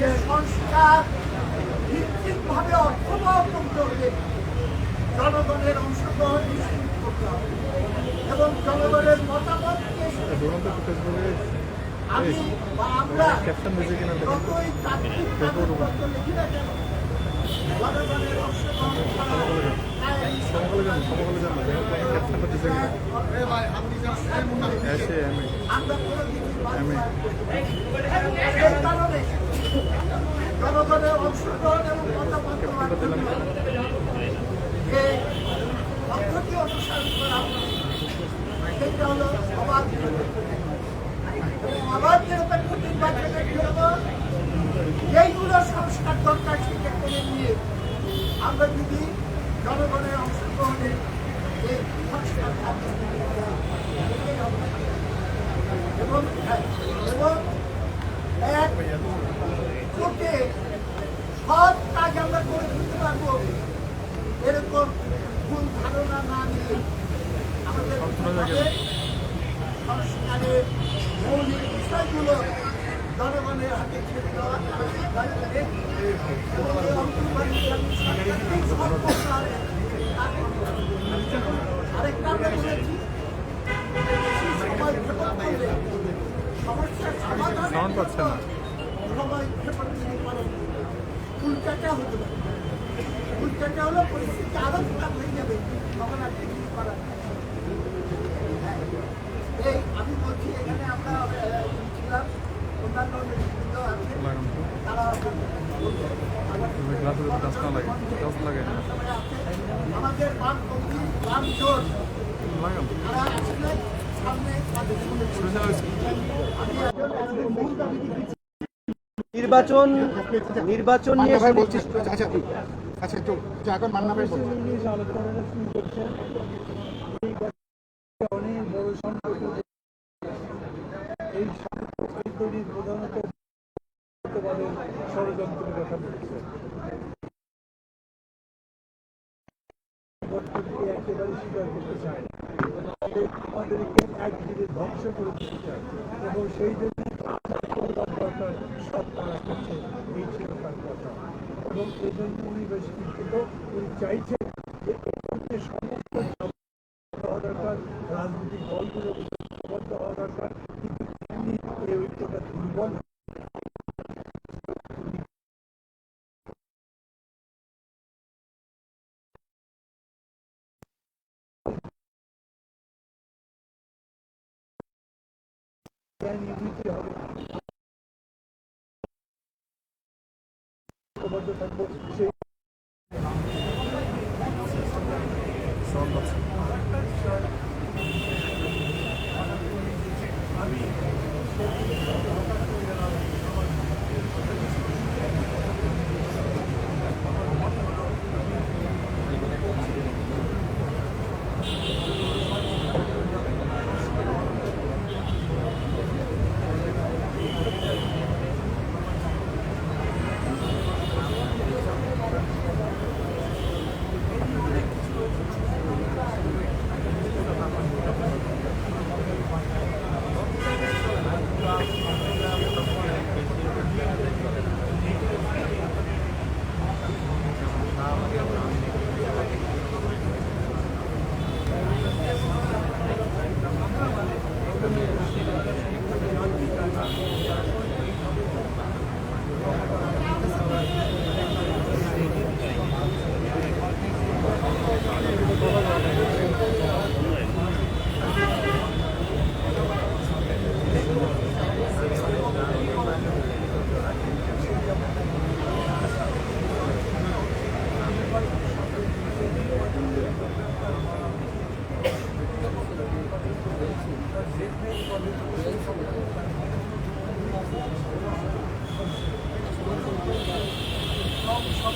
যে সংস্কার ভিত্তিকভাবে অর্থবহ করতে হলে জনগণের অংশগ্রহণ নিশ্চিত করতে হবে এবং জনগণের মতামতকে আমি বা আমরা যতই তাত্ত্বিক কাগজপত্র লিখি না কেন জনগণের অংশগ্রহণ আমরা কোনো কিছু জনগণের অংশগ্রহণ এবং মতামত যে পদ্ধতি অনুসরণ করা হয়, সেটা হলো অবাধ নিরপেক্ষ। এবং অবাধ নিরপেক্ষ নির্বাচনের জন্য যেইগুলো সংস্কার দরকার সেটা করে নিয়ে আমরা যদি জনগণের অংশগ্রহণে যে সংস্কার থাকে, সেটাই হবে। এবং এবং এক কোটে সব কাজ আমরা করে দিতে পারব এরকম ভুল ধারণা না নিয়ে আমাদের সংস্কারের মৌলিক বিষয়গুলো জনগণের হাতে ছেড়ে দেওয়া দরকার। এবং এই অন্তর্বর্তীকালীন সরকারকেই সম্পূর্ণ তার করতে হবে। আরেকটা আমরা বলেছি সময় ক্ষেপণ করলে সমস্যার সমাধান। সময় ক্ষেপণ যদি করেন উল্টাটা হতে পারে উল্টাটা হলো পরিস্থিতি আরও খারাপ হয়ে যাবে। তখন আর কিছু করার হ্যাঁ, এই আমি বলছি এখানে আমরা ছিলাম। অন্যান্য আছে। তারা বাম তারা আসলে নির্বাচন নির্বাচন নিয়ে আচ্ছা তো এখন মান্না ভাই বলছিস অনেক বড় একেবারে স্বীকার করতে চায় আমাদের আমাদেরকে একদিকে ধ্বংস করে দিতে চায়। এবং সেই জন্য সব তারা করছে। এবং এই জন্য উনি বেশ চিন্তিত উনি চাইছেন যে এই সমস্ত হওয়া দরকার, রাজনৈতিক দলগুলো ঐক্যবদ্ধ হওয়া দরকার, কিন্তু তিনি এই ঐক্যটা দুর্বল ইউনিটি হবে। ঐক্যবদ্ধ সব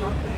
Thank.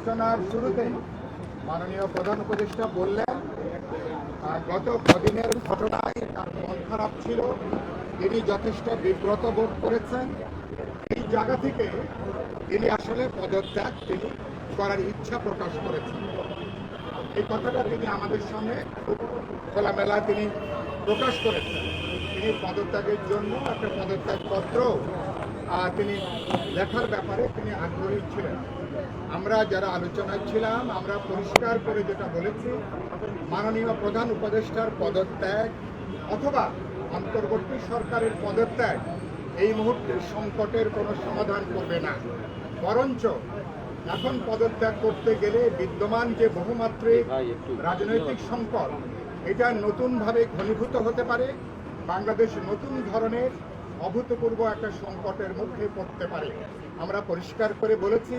আলোচনার শুরুতে মাননীয় প্রধান উপদেষ্টা বললেন গত কদিনের ঘটনায় তার মন খারাপ ছিল, তিনি যথেষ্ট বিব্রত বোধ করেছেন। এই জায়গা থেকে তিনি আসলে পদত্যাগ তিনি করার ইচ্ছা প্রকাশ করেছেন। এই কথাটা তিনি আমাদের সামনে খোলামেলা তিনি প্রকাশ করেছেন। তিনি পদত্যাগের জন্য একটা পদত্যাগ পত্র তিনি লেখার ব্যাপারে তিনি আগ্রহী ছিলেন। আমরা যারা আলোচনায় ছিলাম আমরা পরিষ্কার করে যেটা বলেছি মাননীয় প্রধান উপদেষ্টার পদত্যাগ অথবা অন্তর্বর্তী সরকারের পদত্যাগ এই মুহূর্তে সংকটের কোনো সমাধান করবে না। বরঞ্চ এখন পদত্যাগ করতে গেলে বিদ্যমান যে বহুমাত্রিক রাজনৈতিক সংকট এটা নতুনভাবে ঘনীভূত হতে পারে। বাংলাদেশ নতুন ধরনের অভূতপূর্ব একটা সংকটের মধ্যে পড়তে পারে। আমরা পরিষ্কার করে বলেছি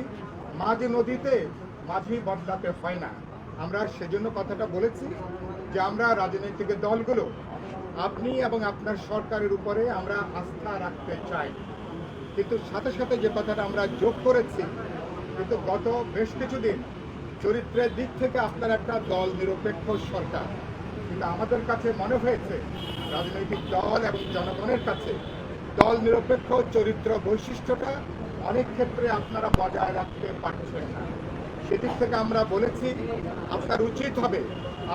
মাঝ নদীতে মাঝি বদলাতে হয় না। আমরা সেজন্য কথাটা বলেছি যে আমরা রাজনৈতিক দলগুলো, আপনি এবং আপনার সরকারের উপরে আমরা আস্থা রাখতে চাই। কিন্তু সাথে সাথে যে কথাটা আমরা যোগ করেছি, কিন্তু গত বেশ কিছুদিন চরিত্রের দিক থেকে আপনার একটা দল নিরপেক্ষ সরকার। কিন্তু আমাদের কাছে মনে হয়েছে, রাজনৈতিক দল এবং জনগণের কাছে দল নিরপেক্ষ চরিত্র বৈশিষ্ট্যটা অনেক ক্ষেত্রে আপনারা বজায় রাখতে পারছেন না। সেদিক থেকে আমরা বলেছি, আপনার উচিত হবে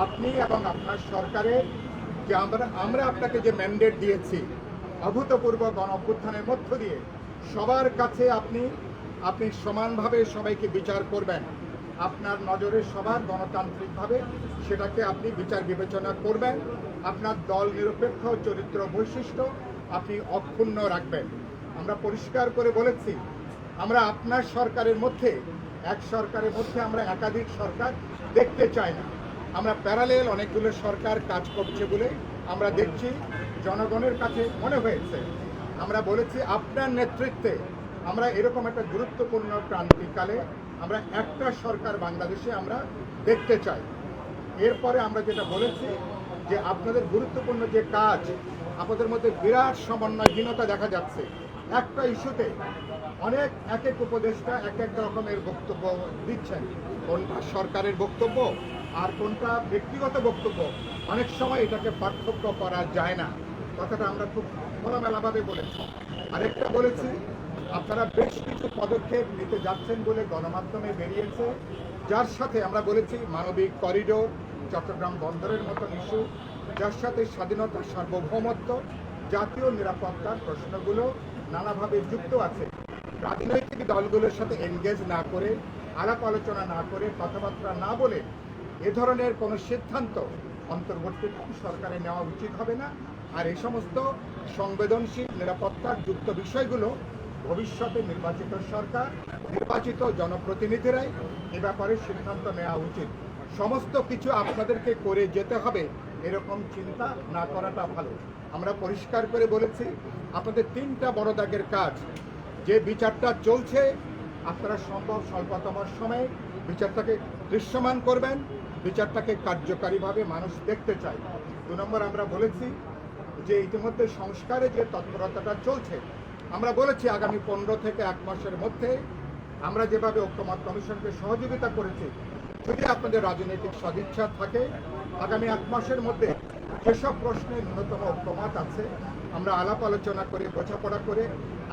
আপনি এবং আপনার সরকারের যে আমরা আমরা আপনাকে যে ম্যান্ডেট দিয়েছি, অভূতপূর্ব গণ অভ্যুত্থানের মধ্য দিয়ে, সবার কাছে আপনি আপনি সমানভাবে সবাইকে বিচার করবেন। আপনার নজরে সবার গণতান্ত্রিকভাবে সেটাকে আপনি বিচার বিবেচনা করবেন। আপনার দল নিরপেক্ষ, চরিত্র বৈশিষ্ট্য আপনি অক্ষুণ্ণ রাখবেন। আমরা পরিষ্কার করে বলেছি আমরা আপনার সরকারের মধ্যে, এক সরকারের মধ্যে আমরা একাধিক সরকার দেখতে চাই না। আমরা প্যারালেল অনেকগুলো সরকার কাজ করছে বলে আমরা দেখছি, জনগণের কাছে মনে হয়েছে। আমরা বলেছি, আপনার নেতৃত্বে আমরা এরকম একটা গুরুত্বপূর্ণ ক্রান্তিকালে আমরা একটা সরকার বাংলাদেশে আমরা দেখতে চাই। এরপরে আমরা যেটা বলেছি, যে আপনাদের গুরুত্বপূর্ণ যে কাজ, আপনাদের মধ্যে বিরাট সমন্বয়হীনতা দেখা যাচ্ছে। একটা ইস্যুতে অনেক এক এক উপদেষ্টা এক এক রকমের বক্তব্য দিচ্ছেন। কোনটা সরকারের বক্তব্য আর কোনটা ব্যক্তিগত বক্তব্য? অনেক সময় এটাকে পার্থক্য করা যায় না। কথাটা আমরা খুব খোলামেলাভাবে বলেছি। আরেকটা বলেছি, আপনারা বেশ কিছু পদক্ষেপ নিতে যাচ্ছেন বলে গণমাধ্যমে বেরিয়েছে। যার সাথে আমরা বলেছি মানবিক করিডোর, চট্টগ্রাম বন্দরের মতন ইস্যু, যার সাথে স্বাধীনতা সার্বভৌমত্ব, জাতীয় নিরাপত্তার প্রশ্নগুলো নানাভাবে যুক্ত আছে। রাজনৈতিক দলগুলোর সাথে এনগেজ না করে, আলাপ আলোচনা না করে, কথাবার্তা না বলে এ ধরনের কোনো সিদ্ধান্ত অন্তর্বর্তী সরকারে নেওয়া উচিত হবে না। আর এই সমস্ত সংবেদনশীল, নিরাপত্তার যুক্ত বিষয়গুলো ভবিষ্যতে নির্বাচিত সরকার, নির্বাচিত জনপ্রতিনিধিরাই এ ব্যাপারে সিদ্ধান্ত নেওয়া উচিত। সমস্ত কিছু আপনাদেরকে করে যেতে হবে, এরকম চিন্তা না করাটা ভালো। আমরা পরিষ্কার করে বলেছি আপনাদের তিনটা বড় দাগের কাজ। যে বিচারটা চলছে, আপনারা সম্ভব স্বল্পতম সময়ে বিচারটাকে দৃশ্যমান করবেন, বিচারটাকে কার্যকারীভাবে মানুষ দেখতে চায়। দু নম্বর আমরা বলেছি যে ইতিমধ্যে সংস্কারে যে তৎপরতাটা চলছে, আমরা বলেছি আগামী পনেরো থেকে এক মাসের মধ্যে আমরা যেভাবে ঐক্যমত কমিশনকে সহযোগিতা করেছি, যদি আপনাদের রাজনৈতিক সদিচ্ছা থাকে, আগামী এক মাসের মধ্যে যেসব প্রশ্নে ন্যূনতম ঐক্যমত আছে আমরা আলাপ আলোচনা করে, বোঝাপড়া করে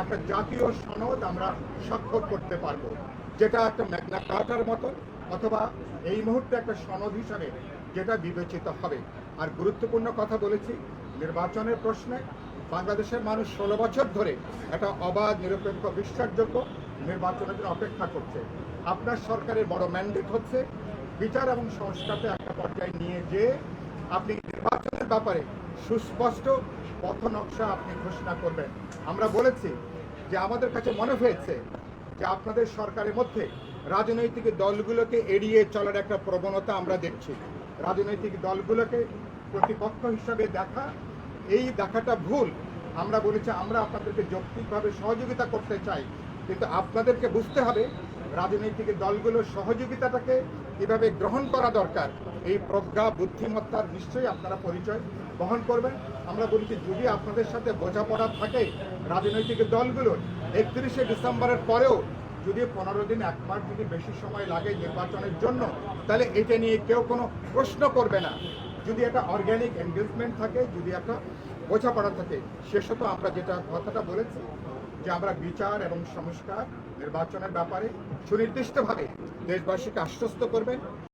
একটা জাতীয় সনদ আমরা স্বাক্ষর করতে পারব। যেটা একটা ম্যাগনা কার্টার মতো অথবা এই মুহূর্তে একটা সনদ হিসাবে যেটা বিবেচিত হবে। আর গুরুত্বপূর্ণ কথা বলেছি, নির্বাচনের প্রশ্নে বাংলাদেশের মানুষ ষোলো বছর ধরে একটা অবাধ, নিরপেক্ষ, বিশ্বাসযোগ্য নির্বাচনের জন্য অপেক্ষা করছে। আপনার সরকারের বড় ম্যান্ডেট হচ্ছে বিচার এবং সংস্কারকে একটা পর্যায়ে নিয়ে যে আপনি নির্বাচনের ব্যাপারে সুস্পষ্ট পথ নকশা আপনি ঘোষণা করবেন? আমরা বলেছি যে আমাদের কাছে মনে হয়েছে যে আপনাদের সরকারের মধ্যে রাজনৈতিক দলগুলোকে এড়িয়ে চলার একটা প্রবণতা আমরা দেখছি। রাজনৈতিক দলগুলোকে প্রতিপক্ষ হিসাবে দেখা, এই দেখাটা ভুল। আমরা বলেছি, আমরা আপনাদেরকে যৌক্তিকভাবে সহযোগিতা করতে চাই। কিন্তু আপনাদেরকে বুঝতে হবে, রাজনৈতিক দলগুলোর সহযোগিতাটাকে কীভাবে গ্রহণ করা দরকার এই প্রজ্ঞা বুদ্ধিমত্তার নিশ্চয়ই আপনারা পরিচয় বহন করবেন। আমরা বলেছি, যদি আপনাদের সাথে বোঝাপড়া থাকে রাজনৈতিক দলগুলোর, একত্রিশে ডিসেম্বরের পরেও যদি পনেরো দিন, এক মাস যদি বেশি সময় লাগে নির্বাচনের জন্য, তাহলে এটা নিয়ে কেউ কোনো প্রশ্ন করবে না। যদি একটা অর্গ্যানিক এনগেজমেন্ট থাকে, যদি একটা বোঝাপড়া থাকে শেষত আমরা যেটা কথাটা বলেছি, যে আমরা বিচার এবং সংস্কার, নির্বাচনের ব্যাপারে সুনির্দিষ্টভাবে দেশবাসীকে আশ্বস্ত করবেন।